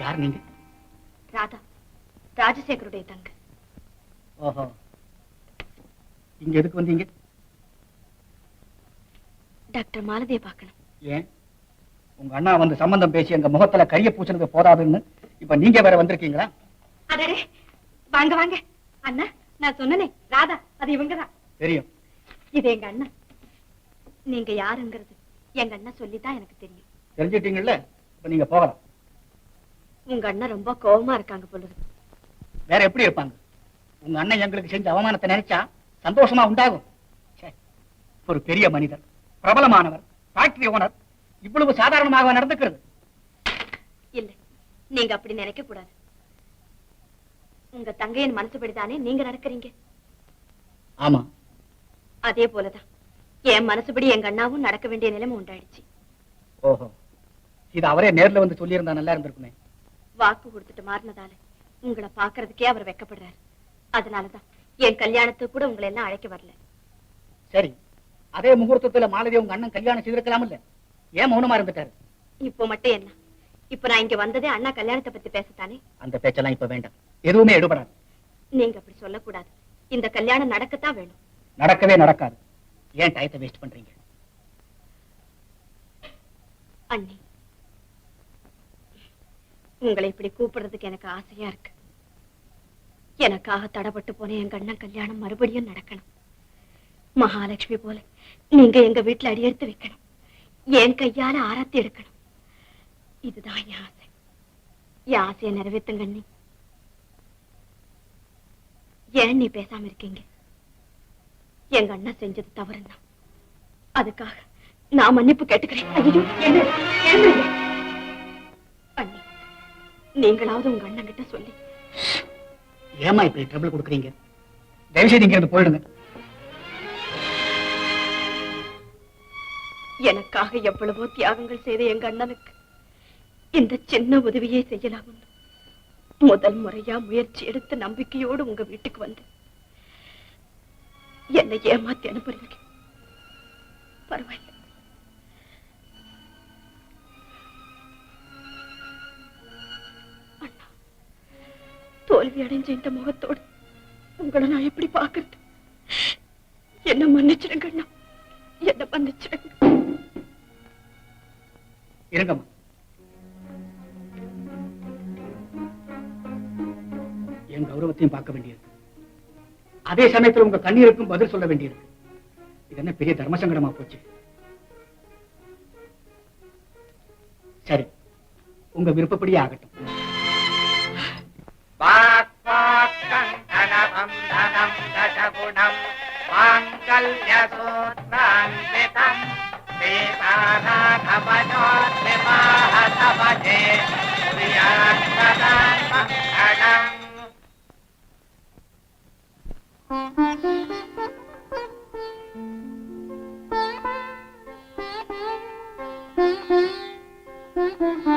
யார் நீங்க? ராதா ராஜசேகருடைய தங்க. ஓஹோ. இங்க எதுக்கு வந்தீங்க? டாக்டர் மாலதியை பார்க்கணும். ஏன்? உங்க அண்ணா வந்து சம்பந்தம் பேசி எங்க முகத்துல கரிய பூசினது போதாதுன்னு இப்ப நீங்க வேற வந்திருக்கீங்களா? அடடே வாங்க வாங்க. அண்ணா நான் சொன்னனே ராதா அது இவங்கதான் தெரியும். இது எங்க அண்ணா. நீங்க யாருங்கிறது எங்க அண்ணா சொல்லிதான் எனக்கு தெரியும். தெரிஞ்சிட்டீங்கல்ல இப்ப நீங்க போகலாம். உங்க அண்ணன் ரொம்ப கோவமா இருக்காங்க போல. வேற எப்படி இருப்பாங்க? உங்க அண்ணன் எங்களுக்கு செஞ்ச அவமானத்தை நினைச்சா சந்தோஷமா உண்டாகும். ஒரு பெரிய மனிதர் பிரபலமானவர் ஃபேக்டரி ஓனர் இவ்வளவு சாதாரணமாக நடந்துக்கிறது. இல்ல நீங்க அப்படி நினைக்க கூடாது. உங்க தங்கையின் மனசுபடிதானே நீங்க நடக்கிறீங்க? ஆமா. அதே போலதான் என் மனசுபடி எங்க அண்ணாவும் நடக்க வேண்டிய நிலைமை உண்டாயிடுச்சு. ஓஹோ. இது அவரே நேர்ல வந்து சொல்லியிருந்தா நல்லா இருந்திருக்குமே. வாக்கு கொடுத்துட்டு மாறினதால உங்களை பாக்குறதுக்கே அவர் வெக்கப்படுறாரு. அதனாலதான் என் கல்யாணத்துக்கு கூட உங்களை எல்லாம் அழைக்க வரல. சரி அதே முகூர்த்தத்துல மாலதி உங்க அண்ணன் கல்யாணம் செய்திருக்கலாம் இல்ல ஏன் மௌனமா இருந்துட்டாரு? இப்போ மட்டும் என்ன? இப்ப நான் இங்க வந்ததே அண்ணா கல்யாணத்தை பத்தி பேசத்தானே? அந்த பேச்செல்லாம் இப்ப வேண்டாம். எதுவுமே எடுபடாது. நீங்க அப்படி சொல்லக்கூடாது. இந்த கல்யாணம் நடக்கத்தான் வேணும். நடக்கவே நடக்காது. ஏன் டயத்தை வேஸ்ட் பண்றீங்க? அண்ணி உங்களை இப்படி கூப்பிடுறதுக்கு எனக்கு ஆசையா இருக்கு. எனக்காக தடப்பட்டு போன எங்க அண்ணன் கல்யாணம் மறுபடியும் நடக்கணும். மகாலட்சுமி போல நீங்க எங்க வீட்டுல அடியெடுத்து வைக்கணும். என் கையால ஆராத்தி எடுக்கணும். இதுதான் என் ஆசை. என் ஆசையை நிறைவேத்துங்க அண்ணி. ஏன் நீ பேசாம இருக்கீங்க? எங்க அண்ணன் செஞ்சது தவறுதான். அதுக்காக நான் மன்னிப்பு கேட்டுக்கிறேன். நீங்களாவது உங்க அண்ணன் கிட்ட சொல்லி. ஏமா இப்படி ட்ரபிள் கொடுக்குறீங்க? தயவு செய்து இங்க இருந்து போயிடுங்க. எனக்காக எவ்வளவோ தியாகங்கள் செய்த எங்க அண்ணனுக்கு இந்த சின்ன உதவியை செய்யலாம். முதல் முறையா முயற்சி எடுத்து நம்பிக்கையோடு உங்க வீட்டுக்கு வந்து என்னை ஏமாத்தி அனுப்புறீங்க பரவாயில்ல. தோல்வி அடைஞ்ச இந்த முகத்தோடு உங்களை நான் எப்படி பாக்குறது என்ன மன்னிச்சிருங்க என்ன மன்னிச்சிருங்க இருங்கம்மா. என் கௌரவத்தையும் பார்க்க வேண்டியிருக்கு. அதே சமயத்தில் உங்க கண்ணீருக்கும் பதில் சொல்ல வேண்டியிருக்கு. இது என்ன பெரிய தர்ம சங்கடமா போச்சு? சரி உங்க விருப்பப்படியே ஆகட்டும். மயங்குகிறாள்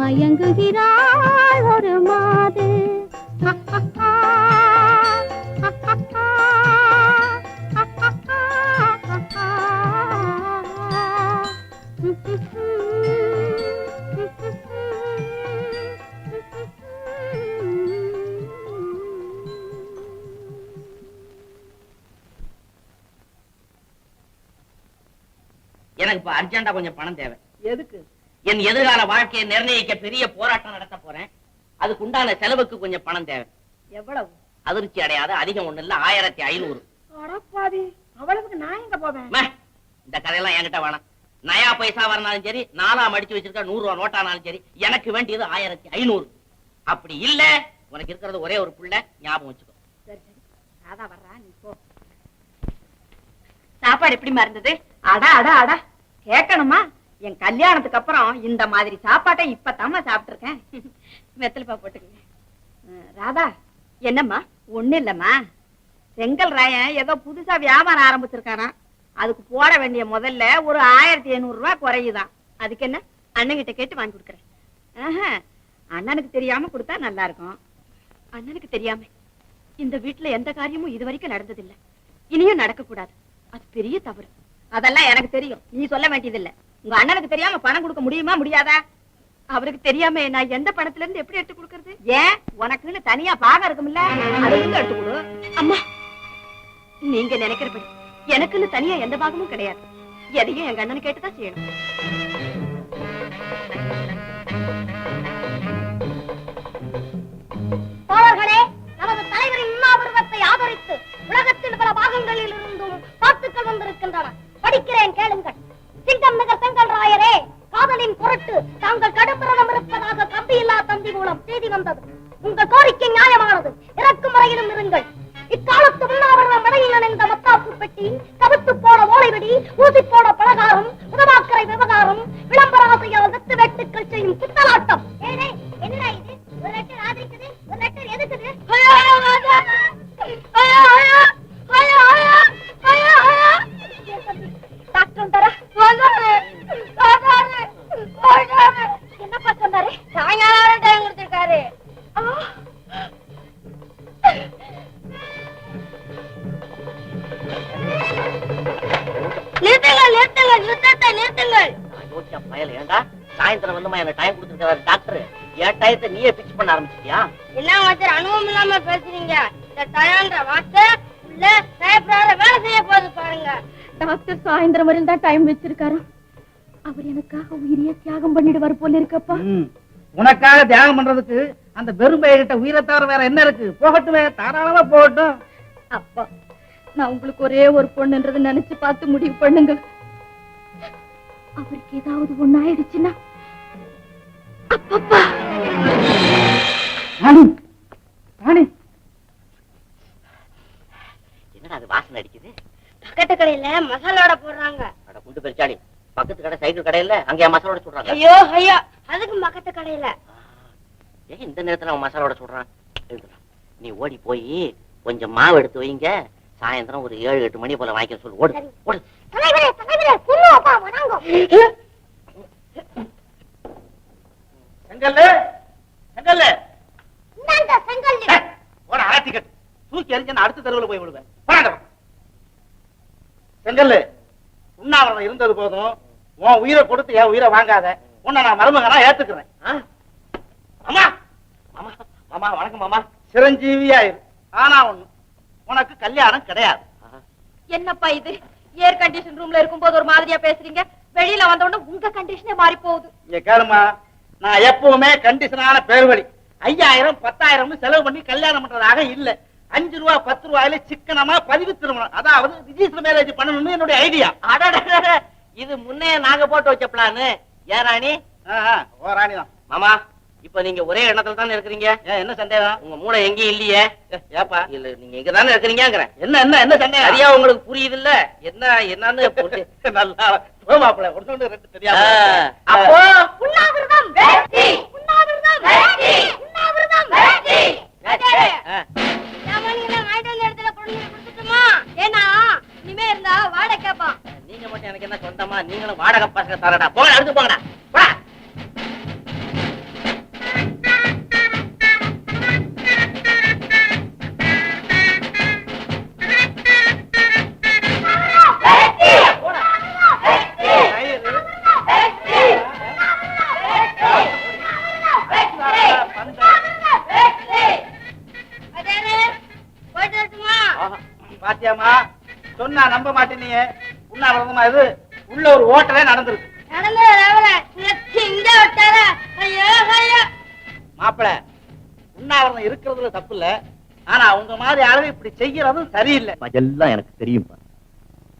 மயங்குகிறாள் ஒரு மாது. எனக்கு இப்ப அர்ஜென்டா கொஞ்சம் பணம் தேவை. எதுக்கு? என் எதிர்கால வாழ்க்கையை நிர்ணயிக்க பெரிய போராட்டம் நடத்த போறேன். அதுக்கு உண்டான செலவுக்கு கொஞ்சம் பணம் தேவை. எவ்வளவு? அதிர்ச்சி அடையாத அதிகம் ஒண்ணு இல்ல ஆயிரத்தி ஐநூறு. அவ்வளவுக்கு நான் எங்க போவேன்? இந்த கதையெல்லாம் என்கிட்ட வேணாம். நயா பைசா வரனாலும் சரி நாலா மடிச்சு வச்சிருக்க நூறு ரூபா நோட்டானாலும் சரி எனக்கு வேண்டியது ஆயிரத்தி ஐநூறு. அப்படி இல்ல உனக்கு இருக்கிறது ஒரே ஒரு புள்ள ஞாபகம் வச்சுக்கோ. சாப்பாடு எப்படிமா இருந்தது அட அட அட. கேட்கணுமா? என் கல்யாணத்துக்கு அப்புறம் இந்த மாதிரி சாப்பாட்டை இப்பதாம்மா சாப்பிட்டுருக்கேன். வெத்தலைப்பா போட்டுக்கங்க. ராதா என்னம்மா? ஒண்ணு இல்லம்மா. செங்கல் ராயன் ஏதோ புதுசா வியாபாரம் ஆரம்பிச்சிருக்காராம் அதுக்கு போட வேண்டிய முதல்ல ஒரு ஆயிரத்தி ஐநூறு ரூபாய் குறையுதான். அதுக்கு என்ன? அண்ணன்கிட்ட கேட்டு வாங்கி கொடுக்குறேன். ஆஹா, அண்ணனுக்கு தெரியாம கொடுத்தா நல்லா இருக்கும். அண்ணனுக்கு தெரியாம. இந்த வீட்டுல எந்த காரியமும் இது வரைக்கும் நடந்ததில்ல. இனியும் நடக்க கூடாது அது பெரிய தவறு. அதெல்லாம் எனக்கு தெரியும். நீ சொல்ல வேண்டியதில்லை. உங்க அண்ணனுக்கு தெரியாம பணம் கொடுக்க முடியுமா முடியாதா? அவருக்கு தெரியாம நான் எந்த பணத்துல இருந்து எப்படி எடுத்து கொடுக்கறது? ஏன்? உனக்குன்னு தனியா பாகம் இருக்கும்ல. இருந்து எடுத்து கொடு? அம்மா நீங்க நினைக்கிறபடி எனக்குன்னு தனியா எந்த பாகமும் கிடையாது. எதையும் எங்க அண்ணன் கேட்டுதான் செய்யணும். தோழர்களே நமது தலைவரின் உண்ணாவிரதத்தை ஆதரித்து உலகத்தின் பல பாகங்களில் இருந்தும் வாழ்த்துக்கள் வந்திருக்கின்றன. படிக்கிறேன் கேளுங்கள். சிங்கம் நகர் செங்கல் ராயரே காதலின் பொருட்டு தாங்கள் கடும் விரதம் இருப்பதாக கம்பியில்லா தந்தி மூலம் செய்தி வந்தது. உங்கள் கோரிக்கை நியாயமானது. டாக்டர் என் டயத்தை நீயே பிக்ஸ் பண்ண ஆரம்பிச்சிட்டியா? என்ன வார்த்தை அனுபவம் இல்லாம பேசுறீங்க. இந்த டயான்ற வார்த்தை உள்ள வேலை செய்ய போகுது பாருங்க. டாக்டர் சாயந்தரம் வரையும் தான் டைம் வச்சிருக்காரு. அவர் எனக்காக உயிரியே தியாகம் பண்ணிடுவார் போல இருக்கப்பா. உனக்காக தியாகம் பண்றதுக்கு அந்த வெறும் பையகிட்ட உயிரை தவிர வேற என்ன இருக்கு? போகட்டுமே தாராளமா போகட்டும். அப்பா நான் உங்களுக்கு ஒரே ஒரு பொண்ணுன்றதை நினைச்சு பார்த்து முடிவு பண்ணுங்க அவருக்கு ஏதாவது ஒண்ணு ஆயிடுச்சுன்னா அப்பப்பா ராணி ராணி. என்னடா அது வாசனை அடிக்குது? பக்கத்து கடையில மசாலோட போடுறாங்க. அட குண்டு பெருச்சாளி. பக்கத்து கடை சைக்கிள் கடையில அங்கே மசாலோட சொல்றாங்க ஐயோ ஐயோ அதுக்கு பக்கத்து கடையில. ஏன் இந்த நேரத்துல அவன் மசாலோட சொல்றான் நீ ஓடி போய் கொஞ்சம் மாவு எடுத்து வைங்க. சாயந்தரம் ஒரு ஏழு எட்டு மணி போல வாங்கிக்க சொல்லு. ஓடு ஓடு. தலைவரே தலைவரே செங்கல்லு? செங்கல்லு? இந்தாங்க செங்கல் போட ஆத்திக்கட்டு தூக்கி எறிஞ்சு நான் அடுத்த தெருவுல போய் விடுவேன் போடாத செங்கல்லு உண்ணாவிரதம் இருந்தது போதும். உன் உயிரை கொடுத்து என் உயிரை வாங்காத. உன்னை நான் மருமகனா ஏத்துக்கிறேன். ஆ? மாமா மாமா மாமா வணக்கம் மாமா. சிரஞ்சீவியா இரு ஆனா ஒண்ணு உனக்கு கல்யாணம் கிடையாது. என்னப்பா இது? ஏர் கண்டிஷன் ரூம்ல இருக்கும்போது ஒரு மாதிரியா பேசுறீங்க? வெளியில வந்த உடனே உங்க கண்டிஷனே மாறி போகுது இங்க கேளுமா நான் எப்பவுமே கண்டிஷனான பேர்வழி. ஐயாயிரம் பத்தாயிரம் செலவு பண்ணி கல்யாணம் பண்றதாக இல்ல. அஞ்சு ரூபா பத்து ரூபாயில சிக்கனமா பதிவு திருமணம். அதாவது ரிஜிஸ்டர் மேரேஜ் பண்ணணும்னு என்னுடைய ஐடியா அடடடட, இது முன்னே நாங்க போட்டு வச்ச பிளானு ஏன் ராணி? ஓ ராணிதான். மாமா இப்ப நீங்க ஒரே எண்ணத்துல தானே இருக்கிறீங்க? என்ன சந்தேகம்? உங்க மூளை எங்கேயும் இல்லையே. ஏப்பா. இல்ல நீங்க இங்க தானே இருக்கிறீங்கிறேன் என்ன என்ன என்ன சந்தேகம்? சரியா உங்களுக்கு புரியுது இல்ல என்ன என்னன்னு நல்லா மாப்பிள்ள ஒன்று ரெண்டு தெரியாது அப்போ உண்ணாவிரதம் வேட்டி. வேட்டி. வேட்டி. நீங்க மட்டும் எனக்கு என்ன சொந்தமா? நீங்களும் வாடகை பசங்க தரடா போங்க அடுத்து போங்கடா. மாப்பிள உண்ணாவிரதம் இருக்கிறதுல தப்பு இல்ல ஆனா உங்க மாதிரி ஆளு இப்படி செய்யறதும் சரியில்லை. எல்லாம் எனக்கு தெரியும்பா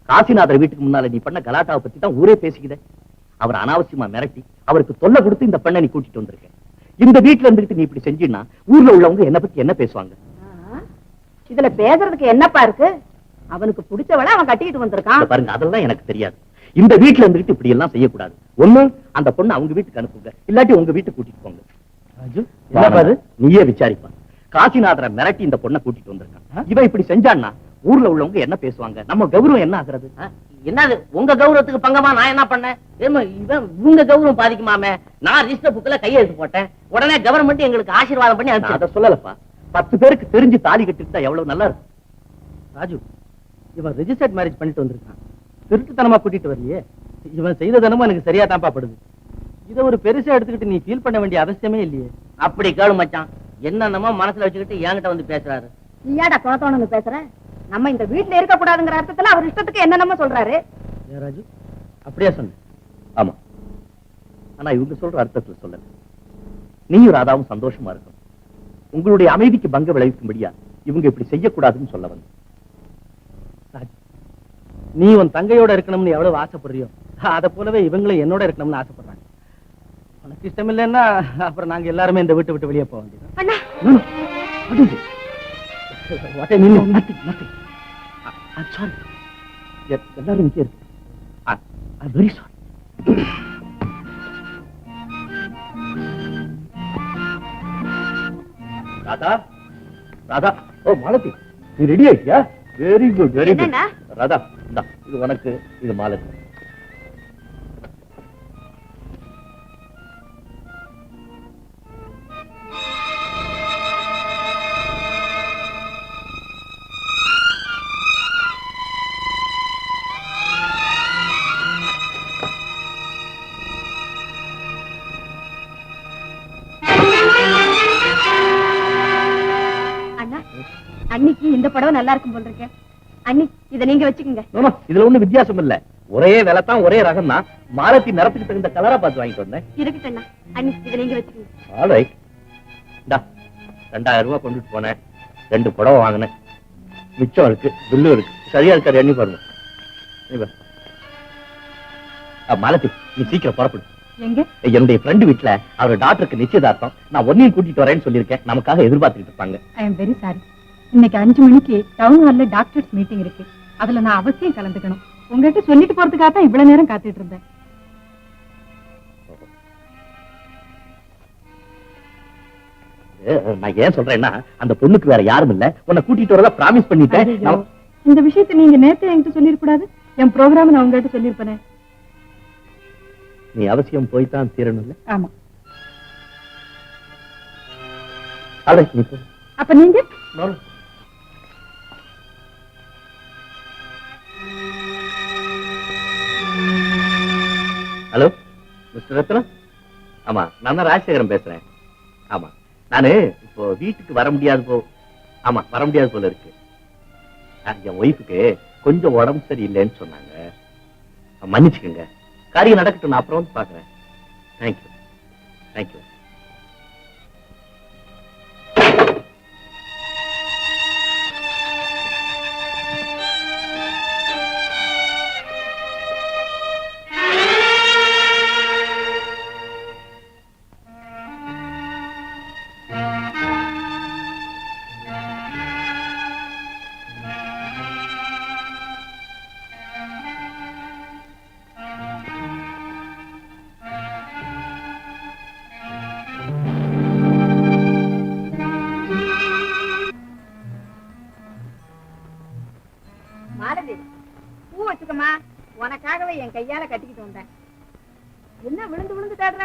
காசிநாதர் வீட்டுக்கு முன்னால நீ பண்ண கலாட்டாவை பத்தி தான் ஊரே பேசிக்குதே. அவர் அனாவசியமா மிரட்டி அவருக்கு தொல்லை கொடுத்து இந்த பெண்ணை நீ கூட்டிட்டு வந்திருக்க. இந்த வீட்டுல இருந்துகிட்டு நீ இப்படி செஞ்சினா ஊர்ல உள்ளவங்க என்ன பத்தி என்ன பேசுவாங்க? இதுல பேசுறதுக்கு என்னப்பா இருக்கு? அவனுக்கு பிடிச்சவள அவன் கட்டிக்கிட்டு வந்திருக்கான். பாருங்க அதெல்லாம் எனக்கு தெரியாது. இந்த வீட்டுல இருந்துகிட்டு இப்படி எல்லாம் செய்யக்கூடாது. ஒண்ணு அந்த பொண்ணு அவங்க வீட்டுக்கு அனுப்புங்க. இல்லாட்டி உங்க வீட்டுக்கு கூட்டிட்டு போங்க? நீயே விசாரிப்பா. காசிநாதரை மிரட்டி இந்த பொண்ணை கூட்டிட்டு வந்திருக்கான். இவன் இப்படி செஞ்சான்னா ஊர்ல உள்ளவங்க என்ன பேசுவாங்க? நம்ம கௌரவம் என்ன ஆகுறது? என்னது? உங்க கௌரவத்துக்கு பங்கமா நான் என்ன பண்ணேன்? இவன் உங்க கௌரவம் பாதிக்குமாமே? நான் ரிஜிஸ்டர் புக்ல கையெழுத்து போட்டேன். உடனே கவர்மெண்ட் எங்களுக்கு ஆசீர்வாதம் பண்ணி அதை சொல்லலப்பா. பத்து பேருக்கு தெரிஞ்சு தாலி கட்டிருந்தா எவ்வளவு நல்லா இருக்கும்? ராஜு இவன் ரெஜிஸ்டர்ட் மேரேஜ் பண்ணிட்டு வந்திருக்கான். திருட்டுத்தனமா கூட்டிட்டு வரலையே. இவன் செய்த தனமும் எனக்கு சரியா தான்ப்பா படுது. இதை ஒரு பெருசா எடுத்துக்கிட்டு நீ ஃபீல் பண்ண வேண்டிய அவசியமே இல்லையே. அப்படி கேளு மச்சான். என்னென்னமோ மனசுல வச்சுக்கிட்டு என்கிட்ட வந்து பேசுறாரு. நீயாடா குளத்தோணுங்க பேசுற? நம்ம இந்த வீட்டுல இருக்க கூடாதுங்கிற அர்த்தத்துல அவர் இஷ்டத்துக்கு என்னென்னமோ சொல்றாரு. அப்படியே சொன்ன ஆமா. ஆனா இவங்க சொல்ற அர்த்தத்துல சொல்லல. நீயும் ராதாவும் சந்தோஷமா இருக்கும் உங்களுடைய அமைதிக்கு பங்க விளைவிக்கும்படியா இவங்க இப்படி செய்யக்கூடாதுன்னு சொல்ல வந்து நீ உன் தங்கையோட இருக்கணும்னு எவ்வளவு ஆசைப்படுறியோ அத போலவே இவங்களும் என்னோட இருக்கணும்னு ஆசைப்படுறாங்க. உனக்கு இஷ்டம் இல்லைன்னா அப்புறம் நாங்க எல்லாருமே இந்த வீட்டை விட்டு வெளியே போக வேண்டியது அண்ணா! எல்லாரும் இங்கே இருக்கு. ராதா ராதா. ஓ மாலதி நீ ready ஆயிட்டியா? Very good very good? Radha இது உனக்கு இது மாலதி. படம் நல்லா இருக்கும் போல் இருக்கேன் அண்ணி இத நீங்க வச்சுக்கோங்க. இதுல ஒண்ணும் வித்தியாசம் இல்ல. ஒரே விலை தான் ஒரே ரகம் தான் மாலத்தி நிறத்துக்கு தகுந்த கலரா பார்த்து வாங்கிட்டு வந்தேன். இருக்கட்டும் அண்ணா இத நீங்க வச்சுக்கோங்க. ஆல்ரைட் இந்தா ரெண்டாயிரம் ரூபாய் கொண்டுட்டு போனேன். ரெண்டு புடவை வாங்கினேன். மிச்சம் இருக்கு பில்லு இருக்கு. சரியா இருக்காரு எண்ணி பாருங்க. நீ வா. அ, மாலதி நீ சீக்கிரம் புறப்படு. எங்க? என்னுடைய ஃப்ரெண்டு வீட்டுல அவர் டாக்டருக்கு நிச்சயதார்த்தம். நான் ஒன்னையும் கூட்டிட்டு வரேன்னு சொல்லியிருக்கேன். நமக்காக எதிர்பார்த்துட்டு இருப்பாங்க. இன்னைக்கு அஞ்சு மணிக்கு டவுன் ஹால்ல டாக்டர்ஸ் மீட்டிங் இருக்கு. அதுல நான் அவசியம் கலந்துக்கணும். உங்ககிட்ட சொல்லிட்டு போறதுக்காக தான் இவ்வளவு நேரம் காத்துட்டு இருந்தேன். நான் ஏன் சொல்றேன்னா அந்த பொண்ணுக்கு வேற யாரும் இல்ல. உன்னை கூட்டிட்டு வரதா பிராமிஸ் பண்ணிட்டேன். இந்த விஷயத்தை நீங்க நேத்து என்கிட்ட சொல்லிருக்கூடாது என் ப்ரோக்ராம் நான் உங்ககிட்ட சொல்லிருப்பேனே நீ அவசியம் போய்தான் தீரணும்ல? ஆமா. அட நீ போ. அப்ப நீங்க? Hello mister Ratnam? ஆமா நான் தான் ராஜசேகரன் பேசுறேன். ஆமா நானு இப்போ வீட்டுக்கு வர முடியாது போ ஆமா வர முடியாது போல இருக்கு. என் ஒய்ஃபுக்கு கொஞ்சம் உடம்பு சரியில்லைன்னு சொன்னாங்க. மன்னிச்சுக்கோங்க. காரியம் நடக்கட்டும் நான் அப்புறம் வந்து பாக்குறேன் தேங்க்யூ தேங்க்யூ கையால கட்டிக்கிட்டு வந்தேன். என்ன விழுந்து விழுந்து தேடுற?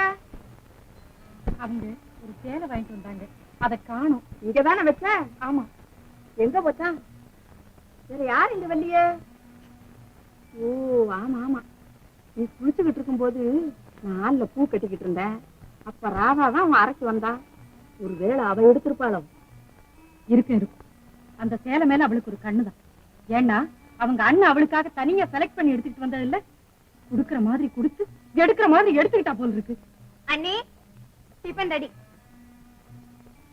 அவங்க ஒரு சேலை வாங்கிட்டு வந்தாங்க. அதை காணும். இங்கதானே வச்ச? ஆமா. எங்க போச்சான் வேற யார் இங்க வரலையே ஓ ஆமா ஆமா. நீ குளிச்சுக்கிட்டு இருக்கும்போது நாலுல பூ கட்டிக்கிட்டு இருந்தேன். அப்ப ராதா தான் அவன் அரைச்சு வந்தா. ஒருவேளை அவ எடுத்திருப்பாளோ? இருக்கும் இருக்கும். அந்த சேலை மேல அவளுக்கு ஒரு கண்ணுதான். ஏன்னா அவங்க அண்ணன் அவளுக்காக தனியா செலக்ட் பண்ணி எடுத்துக்கிட்டு வந்தது இல்ல? குடுக்கற மாதிரி கொடுத்து எடுக்கிற மாதிரி எடுத்துக்கிட்டா போல இருக்கு. அண்ணி டிஃபன் ரெடி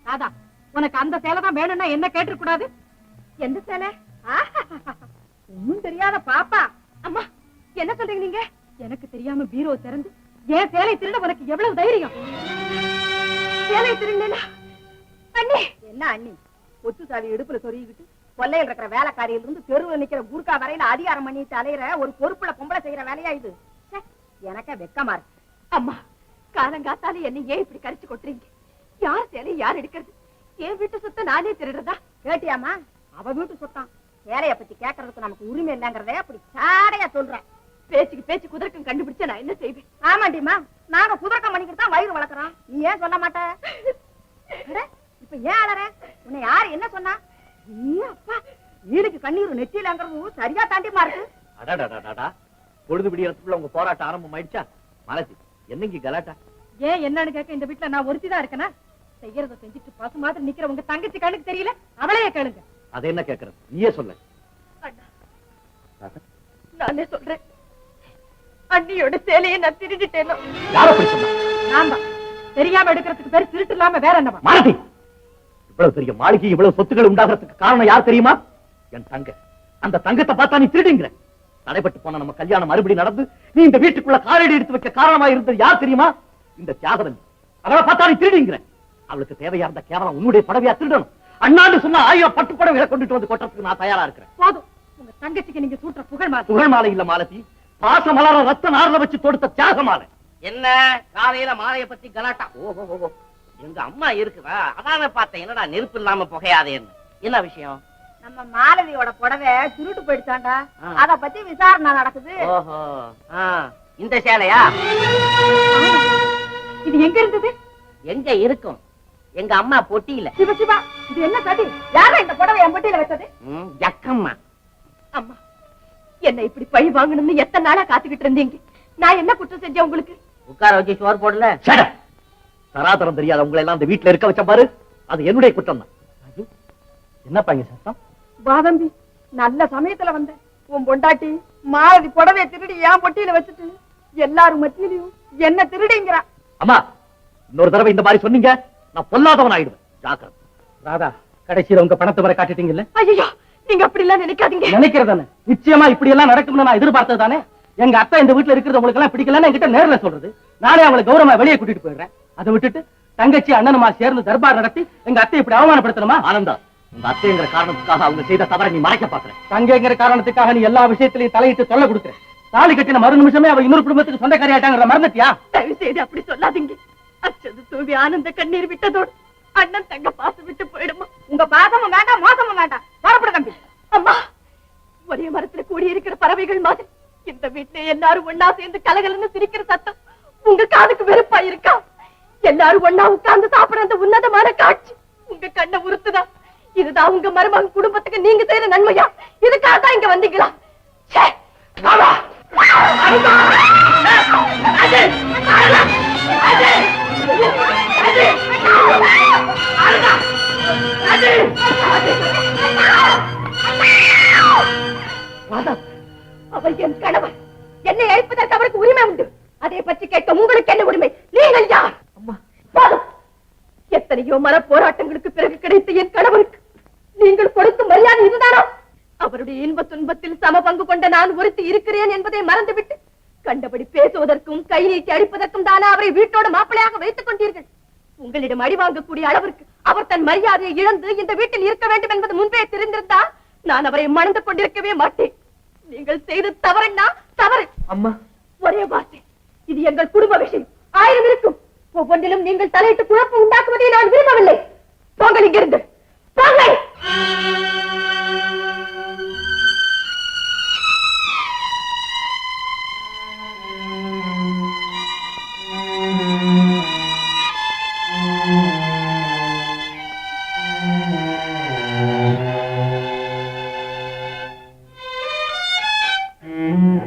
ராதா உனக்கு அந்த சேலை தான் வேணும்னா என்ன கேட்டுக்க கூடாது எந்த சேலை? ஒன்னும் தெரியாத பாப்பா. அம்மா என்ன சொல்றீங்க நீங்க? எனக்கு தெரியாம பீரோ திறந்து ஏன் சேலை திருட உனக்கு எவ்வளவு தைரியம்? சேலை திருநா அண்ணி. என்ன அண்ணி? ஒத்து சாவி இடுப்புல சொருகிக்கிட்டு கொல்லையில் இருக்கிற வேலைக்காரியில இருந்து தெருவில் நிக்கிற குருக்கா வரையில அதிகாரம் பண்ணிட்டு அலையிற ஒரு பொறுப்புல பொம்பளை செய்யற வேலையா இது? ச்சே, எனக்கே வெக்கமா இருக்கு. அம்மா காலங்காத்தால என்ன ஏன் இப்படி கரிச்சு கொட்டுறீங்க? யார் சேலை யார் எடுக்கிறது? என் வீட்டு சொத்தை நானே திருடுறதா? கேட்டியாமா அவ வீட்டு சொத்தான். சேலைய பத்தி கேட்கறதுக்கு நமக்கு உரிமை இல்லைங்கிறதே அப்படி சாடையா சொல்றேன் பேச்சுக்கு பேச்சு குதிரக்கம் கண்டுபிடிச்சா நான் என்ன செய்வேன்? ஆமாண்டிமா நாங்க குதிரக்கம் பண்ணிக்கிட்டு தான் வயிறு வளர்க்குறோம். நீ ஏன் சொல்ல மாட்டேன் இப்ப ஏன் அழற உன்னை யாரு என்ன சொன்னா? வீடுக்கு கண்ணீர் சரியா தாண்டிமா இருக்கு. அடாடாடாடா பொழுது விடியறதுக்குள்ள உங்க போராட்டம் ஆரம்பம் ஆயிடுச்சா மாலதி என்னங்க கலாட்டா? ஏன் என்னன்னு கேட்க இந்த வீட்டுல நான் ஒருத்தி தான் இருக்கேனா? செய்யறத செஞ்சுட்டு பசு மாதிரி நிக்கிற உங்க தங்கச்சி கண்ணுக்கு தெரியல? அவளையே கேளுங்க. அதை என்ன கேக்குறது நீயே சொல்ல. நானே சொல்றேன். அண்ணியோட சேலையை நான் திருடிட்டேனோ? யார அப்படி சொன்னா? நான் தான். தெரியாம எடுக்கிறதுக்கு பேர் திருட்டு இல்லாம வேற என்னவா? மாலதி இவ்வளவு பெரிய மாளிகை இவ்வளவு சொத்துக்கள் உண்டாகிறதுக்கு காரணம் யார் தெரியுமா? என் தங்க. அந்த தங்கத்தை பார்த்தா நீ திருடுங்கிற. தடைப்பட்டு போன நம்ம கல்யாணம் மறுபடி நடந்து நீ இந்த வீட்டுக்குள்ள காலடி எடுத்து வைக்க காரணமா இருந்தது யார் தெரியுமா? இந்த தியாகரன் அவளை பார்த்தா நீ திருடுங்கிற. அவளுக்கு தேவையா இருந்த கேவலம் உன்னுடைய படவையா திருடணும். அண்ணாண்டு சொன்னா ஆயிரம் பட்டு படவைகளை கொண்டுட்டு வந்து கொட்டுறதுக்கு நான் தயாரா இருக்கிறேன். போதும். உங்க தங்கச்சிக்கு நீங்க சூட்டுற புகழ் மாதிரி புகழ் மாலை இல்ல மாலதி. பாச மலர ரத்த நார்ல வச்சு தொடுத்த தியாக மாலை என்ன? காலையில மாலைய பத்தி கலாட்டா? ஓஹோ ஓஹோ எங்க அம்மா இருக்குதா? அதான பார்த்தேன். என்னடா நெருப்பு இல்லாம புகையாதேன்னு. என்ன விஷயம்? நம்ம மாலதியோட புடவை திருட்டு போயிடுச்சாண்டா. அத பத்தி விசாரணை நடக்குது. ஓஹோ. இந்த சேலையா? இது எங்க இருந்தது? எங்க இருக்கும்? எங்க அம்மா பொட்டியில. சிவ சிவா இது என்ன சதி யாரா இந்த புடவை என் பெட்டியில வச்சது? ம், ஜக்கம்மா. அம்மா என்ன இப்படி பழி வாங்கணும்னு எத்தனை நாளா காத்துக்கிட்டு இருந்தீங்க? நான் என்ன குற்றம் செஞ்சேன் உங்களுக்கு? உட்கார வச்சு சோறு போடல. தராதரம் தெரியாத உங்களை எல்லாம் அந்த வீட்டுல இருக்க வச்ச பாரு. அது என்னுடைய குற்றம் தான். என்னப்பா இங்க சத்தம்? வாதம்பி நல்ல சமயத்துல வந்த உன் பொண்டாட்டி மாலதி புடவைய திருடி என் பொட்டியில வச்சுட்டு எல்லாரும் மத்தியிலையும் என்ன திருடிங்கிறா. அம்மா இன்னொரு தடவை இந்த மாதிரி சொன்னீங்க நான் பொல்லாதவன் ஆயிடுவேன். ஜாக்கிரதை. ராதா கடைசியில உங்க பணத்தை வர காட்டிட்டீங்கல்ல? ஐயோ நீங்க அப்படி எல்லாம் நினைக்காதீங்க. நினைக்கிறதானே? நிச்சயமா இப்படி எல்லாம் நடக்கும்னு நான் எதிர்பார்த்தது தானே? எங்க அத்தை இந்த வீட்டுல இருக்கிறது உங்களுக்கு எல்லாம் பிடிக்கலன்னு என்கிட்ட நேர்ல சொல்றது. நானே அவங்களை கௌரவமா வெளியே கூட்டிட்டு போயிடுறேன். அதை விட்டுட்டு தங்கச்சி அண்ணனுமா சேர்ந்து தர்பார் நடத்தி எங்க அத்தை இப்படி அவமானப்படுத்தணுமா? ஆனந்தா உங்க அத்தைங்கிற காரணத்துக்காக அவங்க செய்த தவறை நீ மறைக்க பாக்குற தங்கைங்கிற காரணத்துக்காக நீ எல்லா விஷயத்திலையும் தலையிட்டு தொல்லை கொடுக்குற தாலி கட்டின மறு நிமிஷமே அவ இன்னொரு குடும்பத்துக்கு சொந்தக்காரி ஆயிட்டாங்கிற மறந்துட்டியா? தயவு செய்து அப்படி சொல்லாதீங்க. அச்சது தூவி ஆனந்த கண்ணீர் விட்டதோடு அண்ணன் தங்க பாசம் விட்டு போயிடுமா? உங்க பாசமும் வேண்டாம் மோசமும் வேண்டாம். வரப்படு தம்பி. அம்மா ஒரே மரத்துல கூடி இருக்கிற பறவைகள் மாதிரி. இந்த வீட்டுல எல்லாரும் ஒன்னா சேர்ந்து கலகலன்னு சிரிக்கிற சத்தம் உங்க காதுக்கு வெறுப்பா இருக்கா எல்லாரும் ஒன்னா உட்கார்ந்து சாப்பிடுற அந்த உன்னதமான காட்சி உங்க கண்ணை உறுத்துதான் இதுதான் உங்க மருமகன் குடும்பத்துக்கு நீங்க செய்யற நன்மையா இதுக்காக தான் இங்க வந்தீங்களா ச்சே! அவர் என் கணவர் என்னை அழைப்பதற்கு அவருக்கு உரிமை உண்டு. அதை பற்றி கேட்க உங்களுக்கு என்ன உரிமை? நீங்கள் யார்? போதும். எத்தனையோ மர போராட்டங்களுக்கு பிறகு கிடைத்த என் கணவருக்கு நீங்கள் கொடுக்கும் மரியாதை இதுதானா? அவருடைய இன்ப துன்பத்தில் சம பங்கு கொண்ட நான் ஒருத்தி இருக்கிறேன் என்பதை மறந்துவிட்டு கண்டபடி பேசுவதற்கும் கை நீட்டி அடிப்பதற்கும் தானே அவரை வீட்டோட மாப்பிளையாக வைத்துக் கொண்டீர்கள். உங்களிடம் அடி வாங்கக்கூடிய அளவிற்கு அவர் தன் மரியாதையை இழந்து இந்த வீட்டில் இருக்க வேண்டும் என்பது முன்பே தெரிந்திருந்தால் நான் அவரை மணந்து கொண்டிருக்கவே மாட்டேன். நீங்கள் செய்த தவறுன்னா தவறு. அம்மா. ஒரே வார்த்தை. இது எங்கள் குடும்ப விஷயம். ஆயிரம் இருக்கும். ஒவ்வொன்றிலும் நீங்கள் தலையிட்டு குழப்பம் உண்டாக்குவதை நான் விரும்பவில்லை. போங்கள் இங்கிருந்து. போங்கள்.